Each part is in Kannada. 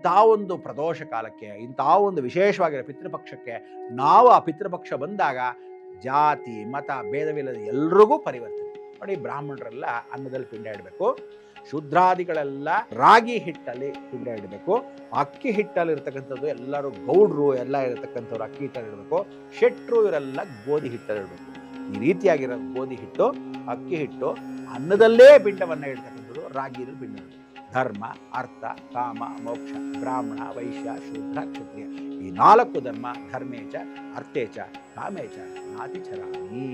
ಇಂಥ ಒಂದು ಪ್ರದೋಷ ಕಾಲಕ್ಕೆ ಇಂಥ ಒಂದು ವಿಶೇಷವಾಗಿರೋ ಪಿತೃಪಕ್ಷಕ್ಕೆ, ನಾವು ಆ ಪಿತೃಪಕ್ಷ ಬಂದಾಗ ಜಾತಿ, ಮತ, ಭೇದವಿಲ್ಲದ ಎಲ್ರಿಗೂ ಪರಿವರ್ತನೆ ನೋಡಿ, ಬ್ರಾಹ್ಮಣರೆಲ್ಲ ಅನ್ನದಲ್ಲಿ ಪಿಂಡ ಇಡಬೇಕು, ಶುದ್ರಾದಿಗಳೆಲ್ಲ ರಾಗಿ ಹಿಟ್ಟಲ್ಲಿ ಪಿಂಡ ಇಡಬೇಕು, ಅಕ್ಕಿ ಹಿಟ್ಟಲ್ಲಿ ಇರ್ತಕ್ಕಂಥದ್ದು ಎಲ್ಲರೂ ಗೌಡ್ರು, ಎಲ್ಲ ಇರತಕ್ಕಂಥವ್ರು ಅಕ್ಕಿ ಹಿಟ್ಟಲ್ಲಿ ಇಡಬೇಕು, ಶೆಟ್ರು ಇವರೆಲ್ಲ ಗೋಧಿ ಹಿಟ್ಟಲ್ಲಿ ಇಡಬೇಕು ಈ ರೀತಿಯಾಗಿರೋ ಗೋಧಿ ಹಿಟ್ಟು, ಅಕ್ಕಿ ಹಿಟ್ಟು ಅನ್ನದಲ್ಲೇ ಪಿಂಡವನ್ನು ಇಡ್ತಕ್ಕಂಥದ್ದು ರಾಗಿಯಲ್ಲಿ ಪಿಂಡ. ಧರ್ಮ, ಅರ್ಥ, ಕಾಮ, ಮೋಕ್ಷ, ಬ್ರಾಹ್ಮಣ, ವೈಶ್ಯ, ಶೂದ್ರ, ಕ್ಷತ್ರಿಯ. ಈ ನಾಲ್ಕು ಧರ್ಮ, ಧರ್ಮೇಚ, ಅರ್ಥೇಚ, ಕಾಮೇಚ ನಾತಿಚರಾಮಿ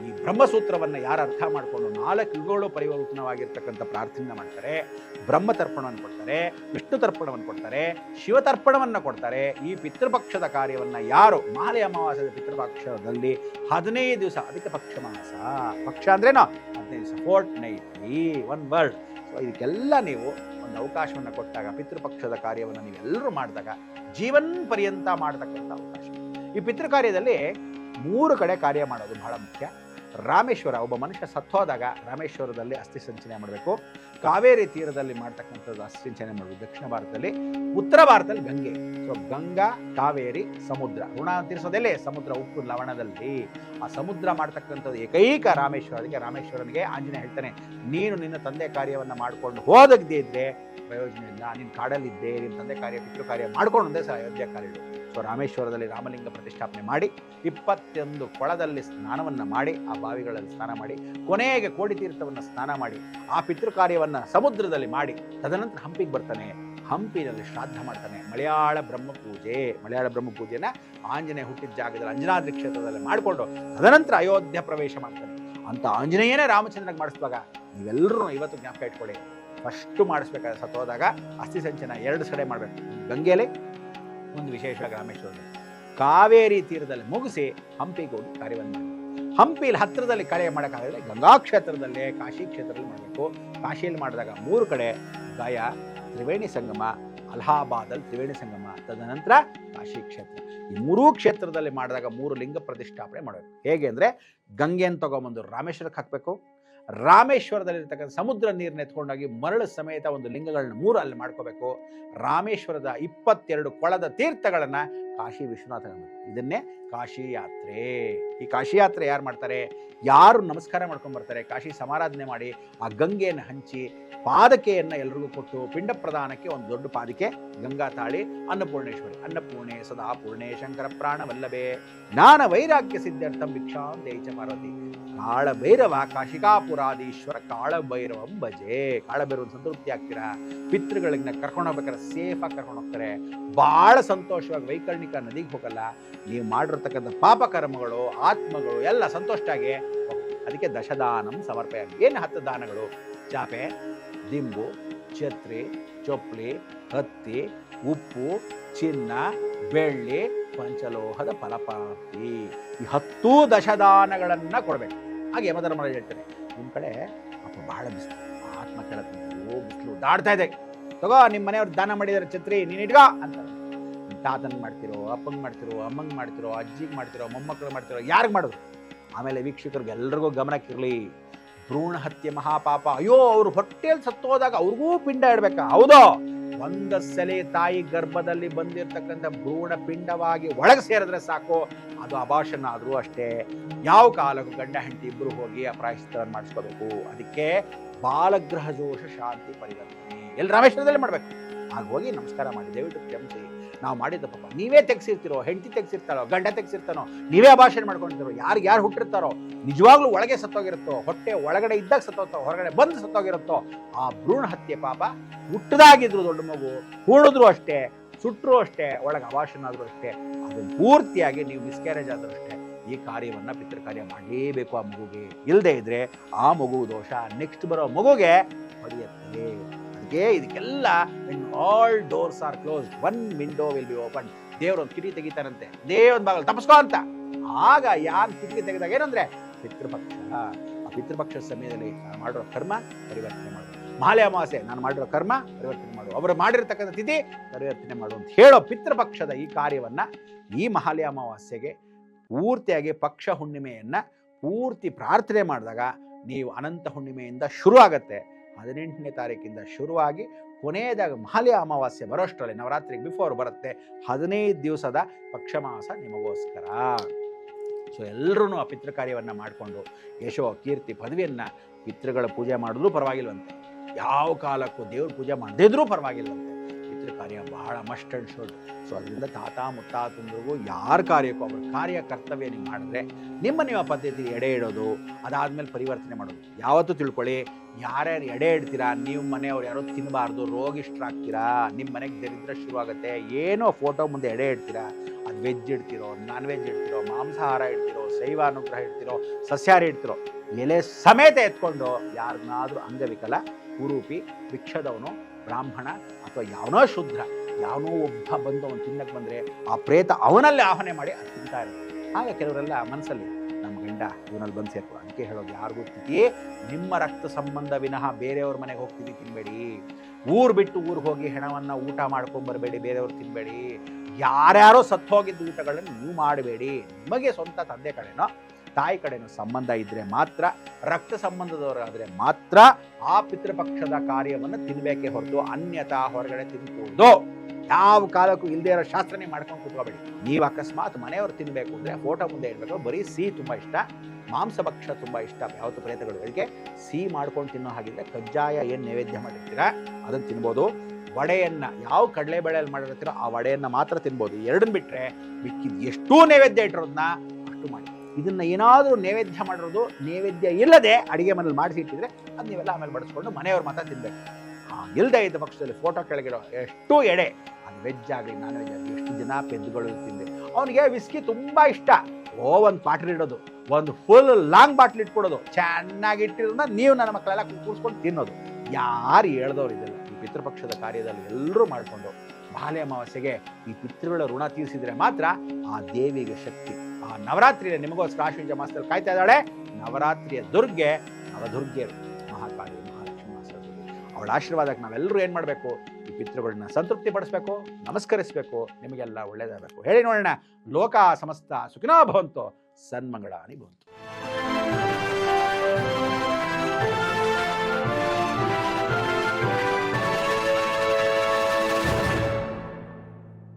ಈ ಬ್ರಹ್ಮಸೂತ್ರವನ್ನು ಯಾರು ಅರ್ಥ ಮಾಡಿಕೊಂಡು ನಾಲ್ಕು ಯುಗಗಳು ಪರಿವರ್ತನವಾಗಿರ್ತಕ್ಕಂಥ ಪ್ರಾರ್ಥನೆ ಮಾಡ್ತಾರೆ, ಬ್ರಹ್ಮ ತರ್ಪಣವನ್ನು ಕೊಡ್ತಾರೆ, ವಿಷ್ಣು ತರ್ಪಣವನ್ನು ಕೊಡ್ತಾರೆ, ಶಿವ ತರ್ಪಣವನ್ನು ಕೊಡ್ತಾರೆ. ಈ ಪಿತೃಪಕ್ಷದ ಕಾರ್ಯವನ್ನು ಯಾರು? ಮಾಲೆ ಅಮಾವಾಸ್ಯದ ಪಿತೃಪಕ್ಷದಲ್ಲಿ ಹದಿನೈದು ದಿವಸ ಅದಕ್ಕೆ ಪಕ್ಷ ಮಾಸ. ಪಕ್ಷ ಅಂದ್ರೇನು? ಹದಿನೈದು ದಿವಸ fortnightly one world so ಇದಕ್ಕೆಲ್ಲ ನೀವು ಒಂದು ಅವಕಾಶವನ್ನು ಕೊಟ್ಟಾಗ, ಪಿತೃಪಕ್ಷದ ಕಾರ್ಯವನ್ನು ನೀವೆಲ್ಲರೂ ಮಾಡಿದಾಗ, ಜೀವನ್ ಪರ್ಯಂತ ಮಾಡತಕ್ಕಂಥ ಅವಕಾಶ. ಈ ಪಿತೃ ಕಾರ್ಯದಲ್ಲಿ ಮೂರು ಕಡೆ ಕಾರ್ಯ ಮಾಡೋದು ಬಹಳ ಮುಖ್ಯ. ರಾಮೇಶ್ವರ, ಒಬ್ಬ ಮನುಷ್ಯ ಸತ್ತೋದಾಗ ರಾಮೇಶ್ವರದಲ್ಲಿ ಅಸ್ಥಿ ಸಂಚನೆ ಮಾಡಬೇಕು. ಕಾವೇರಿ ತೀರದಲ್ಲಿ ಮಾಡ್ತಕ್ಕಂಥದ್ದು ಅಸ್ಥಿ ಸಂಚನೆ ಮಾಡಬೇಕು ದಕ್ಷಿಣ ಭಾರತದಲ್ಲಿ. ಉತ್ತರ ಭಾರತದಲ್ಲಿ ಗಂಗೆ. ಸೊ ಗಂಗಾ, ಕಾವೇರಿ, ಸಮುದ್ರ. ಋಣ ತೀರಿಸೋದಲ್ಲೇ ಸಮುದ್ರ ಉಪ್ಪು ಲವಣದಲ್ಲಿ. ಆ ಸಮುದ್ರ ಮಾಡ್ತಕ್ಕಂಥದ್ದು ಏಕೈಕ ರಾಮೇಶ್ವರ. ಅದಕ್ಕೆ ರಾಮೇಶ್ವರನಿಗೆ ಆಂಜನೇಯ ಹೇಳ್ತಾನೆ, ನೀನು ನಿನ್ನ ತಂದೆ ಕಾರ್ಯವನ್ನು ಮಾಡ್ಕೊಂಡು ಹೋದಗದೇ ಇದ್ರೆ ಪ್ರಯೋಜನ ಇಲ್ಲ. ನೀನು ಕಾಡಲ್ಲಿದ್ದೆ ನಿನ್ನ ತಂದೆ ಕಾರ್ಯ, ಪಿತೃ ಕಾರ್ಯ ಮಾಡ್ಕೊಂಡು ಸರ್ ಅಯೋಧ್ಯ ಕಾಲಿಡು. ಸೊ ರಾಮೇಶ್ವರದಲ್ಲಿ ರಾಮಲಿಂಗ ಪ್ರತಿಷ್ಠಾಪನೆ ಮಾಡಿ, ಇಪ್ಪತ್ತೊಂದು ಕೊಳದಲ್ಲಿ ಸ್ನಾನವನ್ನು ಮಾಡಿ, ಆ ಬಾವಿಗಳಲ್ಲಿ ಸ್ನಾನ ಮಾಡಿ, ಕೊನೆಗೆ ಕೋಡಿ ತೀರ್ಥವನ್ನು ಸ್ನಾನ ಮಾಡಿ, ಆ ಪಿತೃ ಕಾರ್ಯವನ್ನು ಸಮುದ್ರದಲ್ಲಿ ಮಾಡಿ, ತದನಂತರ ಹಂಪಿಗೆ ಬರ್ತಾನೆ. ಹಂಪಿನಲ್ಲಿ ಶ್ರಾದ್ದ ಮಾಡ್ತಾನೆ. ಮಲಯಾಳ ಬ್ರಹ್ಮ ಪೂಜೆ ಮಲಯಾಳ ಬ್ರಹ್ಮ ಪೂಜೆನ ಆಂಜನೇಯ ಹುಟ್ಟಿದ ಜಾಗದಲ್ಲಿ ಅಂಜನಾದ್ರಿ ಕ್ಷೇತ್ರದಲ್ಲಿ ಮಾಡಿಕೊಂಡು, ತದನಂತರ ಅಯೋಧ್ಯ ಪ್ರವೇಶ ಮಾಡ್ತಾನೆ. ಅಂತ ಆಂಜನೇಯನೇ ರಾಮಚಂದ್ರನಿಗೆ ಮಾಡಿಸುವಾಗ ನೀವೆಲ್ಲರೂ ಇವತ್ತು ಜ್ಞಾಪಕ ಇಟ್ಕೊಳ್ಳಿ. ಫಸ್ಟು ಮಾಡಿಸ್ಬೇಕಾದ್ರೆ ಸತ್ತೋದಾಗ ಅಸ್ಥಿ ಸಂಚನ ಎರಡು ಸಡೆ ಮಾಡಬೇಕು. ಗಂಗೆಯಲ್ಲಿ ಒಂದು ವಿಶೇಷವಾಗಿ ರಾಮೇಶ್ವರದಲ್ಲಿ ಕಾವೇರಿ ತೀರದಲ್ಲಿ ಮುಗಿಸಿ ಹಂಪಿಗೆ ಹೋಗಿ ಕಾರ್ಯವನ್ನು ಮಾಡಿ ಹಂಪಿಲಿ ಹತ್ತಿರದಲ್ಲಿ ಕಳೆ ಮಾಡೋಕ್ಕಾಗದ್ರೆ ಗಂಗಾ ಕ್ಷೇತ್ರದಲ್ಲೇ ಕಾಶಿ ಕ್ಷೇತ್ರದಲ್ಲಿ ಮಾಡಬೇಕು. ಕಾಶಿಯಲ್ಲಿ ಮಾಡಿದಾಗ ಮೂರು ಕಡೆ ಗಯಾ, ತ್ರಿವೇಣಿ ಸಂಗಮ ಅಲಹಾಬಾದಲ್ಲಿ ತ್ರಿವೇಣಿ ಸಂಗಮ ತದನಂತರ ಕಾಶಿ ಕ್ಷೇತ್ರ. ಈ ಮೂರೂ ಕ್ಷೇತ್ರದಲ್ಲಿ ಮಾಡಿದಾಗ ಮೂರು ಲಿಂಗ ಪ್ರತಿಷ್ಠಾಪನೆ ಮಾಡಬೇಕು. ಹೇಗೆ ಅಂದರೆ ಗಂಗೆಯನ್ನು ತಗೊಂಬಂದು ರಾಮೇಶ್ವರಕ್ಕೆ ಹಾಕಬೇಕು. ರಾಮೇಶ್ವರದಲ್ಲಿರ್ತಕ್ಕಂಥ ಸಮುದ್ರ ನೀರನ್ನ ಎತ್ಕೊಂಡೋಗಿ ಮರಳು ಸಮೇತ ಒಂದು ಲಿಂಗಗಳನ್ನ ಮೂರು ಅಲ್ಲಿ ಮಾಡ್ಕೋಬೇಕು. ರಾಮೇಶ್ವರದ ಇಪ್ಪತ್ತೆರಡು ಕೊಳದ ತೀರ್ಥಗಳನ್ನು ಕಾಶಿ ವಿಶ್ವನಾಥ ಇದನ್ನೇ ಕಾಶಿ ಯಾತ್ರೆ. ಈ ಕಾಶಿ ಯಾತ್ರೆ ಯಾರು ಮಾಡ್ತಾರೆ? ಯಾರು ನಮಸ್ಕಾರ ಮಾಡ್ಕೊಂಡು ಬರ್ತಾರೆ? ಕಾಶಿ ಸಮಾರಾಧನೆ ಮಾಡಿ ಆ ಗಂಗೆಯನ್ನು ಹಂಚಿ ಪಾದಕೆಯನ್ನು ಎಲ್ರಿಗೂ ಕೊಟ್ಟು ಪಿಂಡ ಪ್ರದಾನಕ್ಕೆ ಒಂದು ದೊಡ್ಡ ಪಾದಿಕೆ ಗಂಗಾ ತಾಳಿ ಅನ್ನಪೂರ್ಣೇಶ್ವರಿ. ಅನ್ನಪೂರ್ಣೆ ಸದಾ ಪೂರ್ಣೆ ಶಂಕರ ಪ್ರಾಣ ಜ್ಞಾನ ವೈರಾಗ್ಯ ಸಿದ್ಧಾರ್ಥಂ ಭಿಕ್ಷಾಂ ದೇಚ ಪಾರ್ವತಿ. ಕಾಳಭೈರವ ಕಾಶಿಕಾಪುರಾದೀಶ್ವರ ಕಾಳಭೈರವ ಭಜೆ. ಕಾಳಭೈರವ ಸಂತೃಪ್ತಿ ಆಗ್ತೀರಾ? ಪಿತೃಗಳನ್ನ ಕರ್ಕೊಂಡು ಹೋಗ್ಬೇಕಾದ್ರೆ ಸೇಫಾಗಿ ಕರ್ಕೊಂಡು ಹೋಗ್ತಾರೆ. ಭಾಳ ಸಂತೋಷವಾಗಿ ವೈಕರ್ಣಿಕ ನದಿಗೆ ಹೋಗಲ್ಲ. ನೀವು ಮಾಡಿರ್ತಕ್ಕಂಥ ಪಾಪ ಕರ್ಮಗಳು, ಆತ್ಮಗಳು ಎಲ್ಲ ಸಂತೋಷ ಆಗಿ ಅದಕ್ಕೆ ದಶದಾನಂ ಸಮರ್ಪಯ ಏನು ಹತ್ತು ದಾನಗಳು? ಚಾಪೆ, ದಿಂಬು, ಛತ್ರಿ ಚೊಪ್ಲಿ ಹತ್ತಿ, ಉಪ್ಪು, ಚಿನ್ನ, ಬೆಳ್ಳಿ ಪಂಚಲೋಹದ ಫಲಪಾತಿ. ಈ ಹತ್ತು ದಶದಾನಗಳನ್ನು ಕೊಡಬೇಕು. ಹಾಗೆ ಯಮಧರ್ಮರಾಜ ಹೇಳ್ತಾರೆ. ನಿಮ್ಮ ಕಡೆ ಅಪ್ಪ ಬಹಳ ಬಿಸಿಲು. ಆತ್ಮ ಕೇಳುತ್ತೆ ಓ ಬಿಸಿಲು ದಾಡ್ತಾ ಇದೆ. ತಗೋ ನಿಮ್ಮ ಮನೆಯವ್ರು ದಾನ ಮಾಡಿದಾರೆ ಛತ್ರಿ, ನೀನು ಇಟ್ಕೋ ಅಂತ ತಾತನಿಗೆ ಮಾಡ್ತಿರೋ, ಅಪ್ಪಂಗೆ ಮಾಡ್ತಿರೋ, ಅಮ್ಮಂಗೆ ಮಾಡ್ತಿರೋ, ಅಜ್ಜಿಗೆ ಮಾಡ್ತಿರೋ ಮೊಮ್ಮಕ್ಕಳು ಮಾಡ್ತಿರೋ, ಯಾರಿಗೆ ಮಾಡೋದು? ಆಮೇಲೆ ವೀಕ್ಷಕರಿಗೆ ಎಲ್ರಿಗೂ ಗಮನಕ್ಕಿರಲಿ. ಭ್ರೂಣ ಹತ್ಯೆ ಮಹಾಪಾಪ. ಅಯ್ಯೋ, ಅವ್ರು ಹೊಟ್ಟೆಯಲ್ಲಿ ಸತ್ತೋದಾಗ ಅವ್ರಿಗೂ ಪಿಂಡ ಇಡ್ಬೇಕಾ? ಹೌದು? ಒಂದ ಸಲ ತಾಯಿ ಗರ್ಭದಲ್ಲಿ ಬಂದಿರತಕ್ಕಂಥ ಭ್ರೂಣ ಪಿಂಡವಾಗಿ ಒಳಗೆ ಸೇರಿದ್ರೆ ಸಾಕು. ಅದು ಅಭಾಷಣ ಆದರೂ ಅಷ್ಟೇ. ಯಾವ ಕಾಲಕ್ಕೂ ಗಂಡ, ಹೆಂಡತಿ ಇಬ್ಬರು ಹೋಗಿ ಆ ಮಾಡಿಸ್ಕೋಬೇಕು. ಅದಕ್ಕೆ ಬಾಲಗ್ರಹ ದೋಷ ಶಾಂತಿ ಪರಿವರ್ತನೆ. ಎಲ್ಲಿ ರಾಮೇಶ್ವರದಲ್ಲಿ ಮಾಡಬೇಕು. ಆಗ ಹೋಗಿ ನಮಸ್ಕಾರ ಮಾಡಿ. ದಯವಿಟ್ಟು ಕ್ಷಮಿಸಿ. ನಾವು ಮಾಡಿದ ಪಾಪ. ನೀವೇ ತೆಗ್ಸಿರ್ತಿರೋ, ಹೆಂಡತಿ ತೆಗ್ಸಿರ್ತಾರೋ, ಗಂಡ ತೆಗ್ಸಿರ್ತಾನೋ, ನೀವೇ ಭಾಷಣ ಮಾಡ್ಕೊಂಡಿರೋ ಯಾರು ಯಾರು ಹುಟ್ಟಿರ್ತಾರೋ, ನಿಜವಾಗ್ಲೂ ಒಳಗೆ ಸತ್ತೋಗಿರುತ್ತೋ, ಹೊಟ್ಟೆ ಒಳಗಡೆ ಇದ್ದಾಗ ಸತ್ತೋಗ್ತೋ, ಹೊರಗಡೆ ಬಂದು ಸತ್ತೋಗಿರುತ್ತೋ, ಆ ಭ್ರೂಣ ಹತ್ಯೆ ಪಾಪ ಹುಟ್ಟದಾಗಿದ್ರು ದೊಡ್ಡ ಮಗು ಹೂಡಿದ್ರು ಅಷ್ಟೇ ಸುಟ್ಟರು ಅಷ್ಟೇ, ಒಳಗೆ ಅಭಾಷಣ ಆದರೂ ಅಷ್ಟೇ, ಅದು ಪೂರ್ತಿಯಾಗಿ ನೀವು ಮಿಸ್ಕ್ಯಾರೇಜ್ ಆದರೂ ಅಷ್ಟೇ, ಈ ಕಾರ್ಯವನ್ನು ಪಿತೃ ಕಾರ್ಯ ಮಾಡಲೇಬೇಕು ಆ ಮಗುಗೆ ಇಲ್ಲದೆ ಇದ್ರೆ ಆ ಮಗು ದೋಷ. ನೆಕ್ಸ್ಟ್ ಬರೋ ಮಗುಗೆ ಹೊಡೆಯುತ್ತೆ ಅದಕ್ಕೆ ಇದಕ್ಕೆಲ್ಲ all doors are close one window will be open ದೇವ್ರ ಒಂದು ಕಿಟಿ ತೆಗಿತಾರಂತೆ. ದೇವ್ರ ಬಾಗಲ್, ತಪಸ್ಕೋ ಅಂತ. ಆಗ ಯಾರು ಕಿಟಕಿ ತೆಗೆದಾಗ ಏನಂದ್ರೆ, ಪಿತೃಪಕ್ಷ, ಆ ಪಿತೃಪಕ್ಷ ಸಮಯದಲ್ಲಿ ಮಾಡಿರೋ ಕರ್ಮ ಪರಿವರ್ತನೆ ಮಾಡು. ಮಾಲೆ ಅಮಾವಾಸ್ಯೆ, ನಾನು ಮಾಡಿರೋ ಕರ್ಮ ಪರಿವರ್ತನೆ ಮಾಡು. ಅವರು ಮಾಡಿರ್ತಕ್ಕಂಥ ತಿಥಿ ಪರಿವರ್ತನೆ ಮಾಡು ಅಂತ ಹೇಳೋ ಪಿತೃಪಕ್ಷದ ಈ ಕಾರ್ಯವನ್ನ ಈ ಮಹಾಲಯ ಅಮಾವಾಸ್ಯೆಗೆ ಪೂರ್ತಿಯಾಗಿ ಪಕ್ಷ ಹುಣ್ಣಿಮೆಯನ್ನು ಪೂರ್ತಿ ಪ್ರಾರ್ಥನೆ ಮಾಡಿದಾಗ, ನೀವು ಅನಂತ ಹುಣ್ಣಿಮೆಯಿಂದ ಶುರು ಆಗತ್ತೆ ಹದಿನೆಂಟನೇ ತಾರೀಕಿಂದ ಶುರುವಾಗಿ ಕೊನೆಯದಾಗ ಮಹಾಲಿ ಅಮಾವಾಸ್ಯೆ ಬರೋಷ್ಟರಲ್ಲಿ ನವರಾತ್ರಿಗೆ ಬಿಫೋರ್ ಬರುತ್ತೆ. ಹದಿನೈದು ದಿವಸದ ಪಕ್ಷಮಾಸ ನಿಮಗೋಸ್ಕರ. ಸೊ ಎಲ್ಲರೂ ಆ ಪಿತೃ ಕಾರ್ಯವನ್ನು ಮಾಡಿಕೊಂಡು ಯಶೋ ಕೀರ್ತಿ ಪದವಿಯನ್ನು ಪಿತೃಗಳ ಪೂಜೆ ಮಾಡಿದ್ರೂ ಪರವಾಗಿಲ್ಲವಂತೆ ಯಾವ ಕಾಲಕ್ಕೂ ದೇವ್ರ ಪೂಜೆ ಮಾಡದಿದ್ರೂ ಪರವಾಗಿಲ್ಲವಂತೆ ಪಿತೃ ಕಾರ್ಯ ಬಹಳ ಮಸ್ಟ್ ಅಂಡ್ ಶುಡ್ ಸೊ ಅದರಿಂದ ತಾತ ಮುತ್ತಾತಂದ್ರಿಗೂ ಯಾರು ಕಾರ್ಯಕ್ಕೂ ಅವ್ರ ಕಾರ್ಯ ಕರ್ತವ್ಯ ನೀವು ಮಾಡಿದ್ರೆ ನಿಮ್ಮ ನಿಮ್ಮ ಪದ್ಧತಿ ಎಡೆ ಇಡೋದು, ಅದಾದಮೇಲೆ ಪರಿವರ್ತನೆ ಮಾಡೋದು. ಯಾವತ್ತೂ ತಿಳ್ಕೊಳ್ಳಿ, ಯಾರ್ಯಾರು ಎಡೆ ಇಡ್ತೀರಾ ನಿಮ್ಮ ಮನೆಯವ್ರು ಯಾರೋ ತಿನ್ನಬಾರ್ದು ರೋಗಿಷ್ಟ್ರಾಗ್ತೀರಾ ನಿಮ್ಮ ಮನೆಗೆ ದರಿದ್ರ ಶುರುವಾಗುತ್ತೆ, ಏನೋ ಫೋಟೋ ಮುಂದೆ ಎಡೆ ಇಡ್ತೀರಾ, ಅದು ವೆಜ್ ಇಡ್ತಿರೋ ನಾನ್ ವೆಜ್ ಇಡ್ತಿರೋ, ಮಾಂಸಾಹಾರ ಇಡ್ತಿರೋ, ಶೈವ ಅನುಗ್ರಹ ಇಡ್ತಿರೋ, ಸಸ್ಯಾಹಾರ ಇಡ್ತಿರೋ, ಎಲೆ ಸಮೇತ ಎತ್ಕೊಂಡು ಯಾರನ್ನಾದ್ರೂ ಅಂಗವಿಕಲ ಕುರೂಪಿ ಭಿಕ್ಷದವನು ಬ್ರಾಹ್ಮಣ ಅಥವಾ ಯಾವನೋ ಶುದ್ಧ ಯಾವನೋ ಒಬ್ಬ ಬಂದು ಅವನು ತಿನ್ನಕ್ಕೆ ಬಂದರೆ ಆ ಪ್ರೇತ ಅವನಲ್ಲೇ ಆಹ್ವಾನ ಮಾಡಿ ಅದು ತಿಂತಾ ಇರುತ್ತೆ ಹಾಗೆ ಕೆಲವರೆಲ್ಲ ಮನಸ್ಸಲ್ಲಿ, ನಮ್ಮ ಗಂಡ ಇವನಲ್ಲಿ ಬಂದು ಸೇರ್ಕೊ. ಅದಕ್ಕೆ ಹೇಳೋದು ಯಾರಿಗೂ ತಿಥಿ ನಿಮ್ಮ ರಕ್ತ ಸಂಬಂಧ ವಿನಃ ಬೇರೆಯವ್ರ ಮನೆಗೆ ಹೋಗ್ತೀವಿ ತಿನ್ನಬೇಡಿ ಊರು ಬಿಟ್ಟು ಊರಿಗೆ ಹೋಗಿ ಹೆಣವನ್ನು ಊಟ ಮಾಡ್ಕೊಂಬರಬೇಡಿ ಬೇರೆಯವ್ರು ತಿನ್ನಬೇಡಿ ಯಾರ್ಯಾರೋ ಸತ್ತು ಹೋಗಿದ್ದ ಊಟಗಳನ್ನು ನೀವು ಮಾಡಬೇಡಿ. ನಿಮಗೆ ಸ್ವಂತ ತಂದೆ ಕಡೆನೋ ತಾಯಿ ಕಡೆನೂ ಸಂಬಂಧ ಇದ್ರೆ ಮಾತ್ರ, ರಕ್ತ ಸಂಬಂಧದವರಾದರೆ ಮಾತ್ರ ಆ ಪಿತೃಪಕ್ಷದ ಕಾರ್ಯವನ್ನು ತಿನ್ಬೇಕೆ ಹೊರತು ಅನ್ಯತಾ ಹೊರಗಡೆ ತಿನ್ಬೋದು ಯಾವ ಕಾಲಕ್ಕೂ ಇಲ್ಲದೆ ಇರೋ ಶಾಸ್ತ್ರನೇ ಮಾಡ್ಕೊಂಡು ಕುತ್ಕೋಬೇಡಿ. ನೀವು ಅಕಸ್ಮಾತ್ ಮನೆಯವರು ತಿನ್ನಬೇಕು ಅಂದರೆ ಫೋಟೋ ಮುಂದೆ ಇರಬೇಕು ಬರೀ ಸಿಹಿ ತುಂಬ ಇಷ್ಟ ಮಾಂಸಭಕ್ಷ ತುಂಬ ಇಷ್ಟ, ಯಾವತ್ತು ಪ್ರಯತ್ನಗಳು ಅದಕ್ಕೆ ಸಿಹಿ ಮಾಡ್ಕೊಂಡು ತಿನ್ನೋ ಹಾಗಿದ್ರೆ ಕಜ್ಜಾಯ ಏನು ನೈವೇದ್ಯ ಮಾಡಿರ್ತೀರ ಅದನ್ನು ತಿನ್ಬೋದು. ವಡೆಯನ್ನ ಯಾವ ಕಡಲೆಬೇಳೆಯಲ್ಲಿ ಮಾಡಿರ್ತೀರೋ ಆ ವಡೆಯನ್ನ ಮಾತ್ರ ತಿನ್ಬೋದು. ಎರಡನ್ನ ಬಿಟ್ರೆ ಮಿಕ್ಕಿದ ಎಷ್ಟೂ ನೈವೇದ್ಯ ಇಟ್ಟಿರೋದನ್ನ ಇದನ್ನ ಏನಾದರೂ ನೈವೇದ್ಯ ಮಾಡಿರೋದು, ನೈವೇದ್ಯ ಇಲ್ಲದೆ ಅಡಿಗೆ ಮನೇಲಿ ಮಾಡಿಸಿ ಇಟ್ಟಿದ್ರೆ ಅದು ನೀವೆಲ್ಲ ಆಮೇಲೆ ಬಡಿಸ್ಕೊಂಡು ಮನೆಯವ್ರ ಮಾತ್ರ ತಿನ್ಬೇಕು. ಇಲ್ಲದೆ ಇದ್ದ ಪಕ್ಷದಲ್ಲಿ ಫೋಟೋ ಕೆಳಗಿರೋ ಎಷ್ಟು ಎಡೆ, ಅದು ವೆಜ್ ಆಗಲಿ ನಾನ್ ವೆಜ್ ಆಗಲಿ, ಎಷ್ಟು ಜನ ಪೆದ್ದುಗಳು ತಿಂದೆ ಅವನಿಗೆ ವಿಸ್ಕಿ ತುಂಬ ಇಷ್ಟ. ಓ, ಒಂದು ಬಾಟ್ಲ್ ಇಡೋದು, ಒಂದು ಫುಲ್ ಲಾಂಗ್ ಬಾಟ್ಲ್ ಇಟ್ಕೊಡೋದು. ಚೆನ್ನಾಗಿ ಇಟ್ಟಿರೋದನ್ನ ನೀವು ನನ್ನ ಮಕ್ಕಳೆಲ್ಲ ಕೂರಿಸ್ಕೊಂಡು ತಿನ್ನೋದು. ಯಾರು ಹೇಳ್ದವ್ರು ಇದೆಲ್ಲ? ಈ ಪಿತೃಪಕ್ಷದ ಕಾರ್ಯದಲ್ಲಿ ಎಲ್ಲರೂ ಮಾಡಿಕೊಂಡು, ಬಾಲ್ಯ ಅಮಾವಾಸ್ಯೆಗೆ ಈ ಪಿತೃಗಳ ಋಣ ತೀರಿಸಿದರೆ ಮಾತ್ರ ಆ ದೇವಿಗೆ ಶಕ್ತಿ. ನವರಾತ್ರಿಯಲ್ಲಿ ನಿಮಗೋಸ್ಕರ ಆಶ್ವೀಜ ಮಾಸದಲ್ಲಿ ಕಾಯ್ತಾ ಇದ್ದಾಳೆ. ನವರಾತ್ರಿಯ ದುರ್ಗೆ ನವದುರ್ಗೆ ಮಹಾಕಾಳಿ, ಮಹಾಲಕ್ಷ್ಮಿ ಮಾಸ ಅವಳ ಆಶೀರ್ವಾದಕ್ಕೆ ನಾವೆಲ್ಲರೂ ಏನು ಮಾಡಬೇಕು? ಈ ಪಿತೃಗಳನ್ನ ಸಂತೃಪ್ತಿ ಪಡಿಸ್ಬೇಕು ನಮಸ್ಕರಿಸಬೇಕು, ನಿಮಗೆಲ್ಲ ಒಳ್ಳೇದಾಗಬೇಕು. ಹೇಳಿ ನೋಡೋಣ, ಲೋಕ ಸಮಸ್ತ ಸುಖಿನೋ ಭವಂತು ಸನ್ಮಂಗಳ ಅನಿ ಭವಂತು.